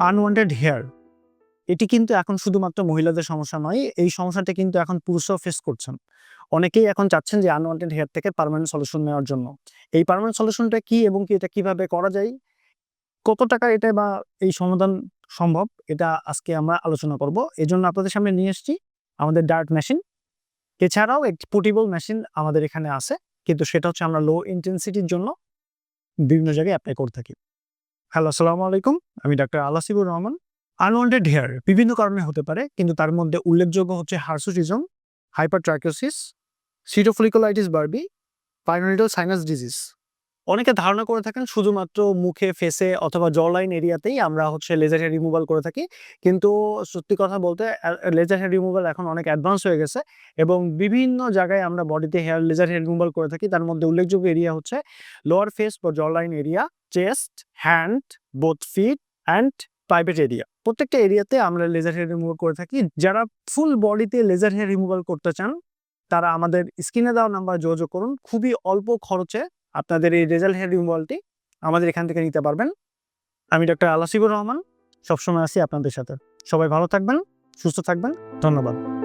Unwanted hair এটি কিন্তু এখন শুধুমাত্র মহিলাদের সমস্যা নয়, এই সমস্যাটা কিন্তু এখন পুরুষরাও ফেস করছেন। অনেকেই এখন চাচ্ছেন যে আনওয়ান্টেড হেয়ার থেকে পার্মানেন্ট সলিউশন নেওয়ার জন্য। এই পার্মানেন্ট সলিউশনটা কি এবং কি এটা কীভাবে করা যায়, কত টাকা এটা বা এই সমাধান সম্ভব, এটা আজকে আমরা আলোচনা করব। এই জন্য আপনাদের সামনে নিয়ে এসেছি আমাদের ডার্ট মেশিন এছাড়াও একটি পোর্টেবল মেশিন আমাদের এখানে আছে, কিন্তু সেটা হচ্ছে আমরা লো ইন্টেন্সিটির জন্য বিভিন্ন জায়গায় অ্যাপ্লাই করে থাকি। হ্যালো আসসালামু আলাইকুম। আমি doctor Alasibur Rahman. Unwanted hair বিভিন্ন কারণে হতে পারে, কিন্তু তার মধ্যে উল্লেখযোগ্য হচ্ছে hirsutism hypertrichosis pseudofolliculitis barbae pilonidal sinus disease অনেকে ধারণা করে থাকেন শুধুমাত্র মুখে ফেসে অথবা জ লাইন এরিয়াতেই আমরা হচ্ছে লেজার হেয়ার রিমুভাল করে থাকি। কিন্তু সত্যি কথা বলতে লেজার হেয়ার রিমুভাল এখন অনেক অ্যাডভান্স হয়ে গেছে এবং বিভিন্ন জায়গায় আমরা বডিতে হেয়ার লেজার হেয়ার রিমুভাল করে থাকি। তার মধ্যে উল্লেখযোগ্য এরিয়া হচ্ছে লোয়ার ফেস বা jaw line area chest hand both feet and private area প্রত্যেকটা এরিয়াতে আমরা লেজার হেয়ার রিমুভাল করে থাকি। যারা ফুল বডিতে লেজার হেয়ার রিমুভাল করতে চান, তারা আমাদের স্ক্রিনে দেওয়া নাম্বার যোগাযোগ করুন। খুবই অল্প খরচে আপনাদের এই রেজাল্ট হেয়ার রিমুভালটি আমাদের এখান থেকে নিতে পারবেন। আমি ডক্টর আলাসিবুর রহমান, সবসময় আছি আপনাদের সাথে। সবাই ভালো থাকবেন, সুস্থ থাকবেন, ধন্যবাদ।